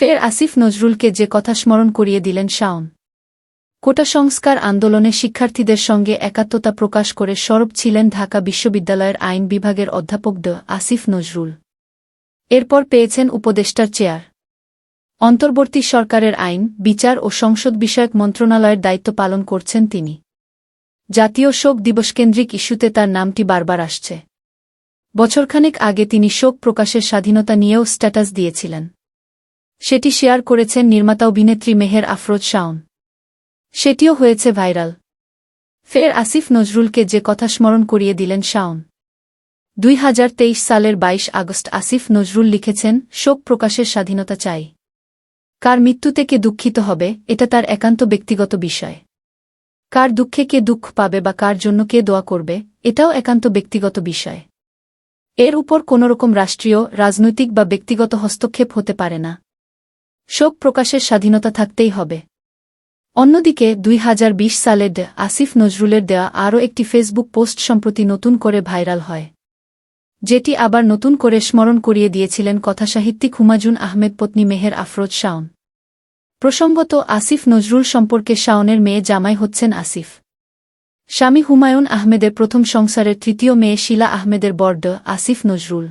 ফের আসিফ নজরুলকে যে কথা স্মরণ করিয়ে দিলেন শাওন। কোটা সংস্কার আন্দোলনে শিক্ষার্থীদের সঙ্গে একাত্মতা প্রকাশ করে সরব ছিলেন ঢাকা বিশ্ববিদ্যালয়ের আইন বিভাগের অধ্যাপক ড আসিফ নজরুল। এরপর পেয়েছেন উপদেষ্টার চেয়ার। অন্তর্বর্তী সরকারের আইন, বিচার ও সংসদ বিষয়ক মন্ত্রণালয়ের দায়িত্ব পালন করছেন তিনি। জাতীয় শোক দিবসকেন্দ্রিক ইস্যুতে তার নামটি বারবার আসছে। বছরখানেক আগে তিনি শোক প্রকাশের স্বাধীনতা নিয়েও স্ট্যাটাস দিয়েছিলেন। সেটি শেয়ার করেছেন নির্মাতা অভিনেত্রী মেহের আফরোজ শাওন। সেটিও হয়েছে ভাইরাল। ফের আসিফ নজরুলকে যে কথা স্মরণ করিয়ে দিলেন শাওন। দুই হাজার তেইশ সালের ২২ আগস্ট আসিফ নজরুল লিখেছেন, শোক প্রকাশের স্বাধীনতা চাই। কার মৃত্যুতে কে দুঃখিত হবে, এটা তার একান্ত ব্যক্তিগত বিষয়। কার দুঃখে কে দুঃখ পাবে বা কার জন্য কে দোয়া করবে, এটাও একান্ত ব্যক্তিগত বিষয়। এর উপর কোনোরকম রাষ্ট্রীয়, রাজনৈতিক বা ব্যক্তিগত হস্তক্ষেপ হতে পারে না। শোক প্রকাশের স্বাধীনতা থাকতেই হবে। অন্যদিকে, দুই হাজার সালে ডে আসিফ নজরুলের দেয়া আরও একটি ফেসবুক পোস্ট সম্প্রতি নতুন করে ভাইরাল হয়। যেটি আবার নতুন করে স্মরণ করিয়ে দিয়েছিলেন কথাসাহিত্যিক হুমাজুন আহমেদ, পত্নী মেহের আফরোজ শাওন। প্রসঙ্গত, আসিফ নজরুল সম্পর্কে শাওনের মেয়ে জামাই হচ্ছেন আসিফ। স্বামী হুমায়ুন আহমেদের প্রথম সংসারের তৃতীয় মেয়ে শিলা আহমেদের বর্ড আসিফ নজরুল।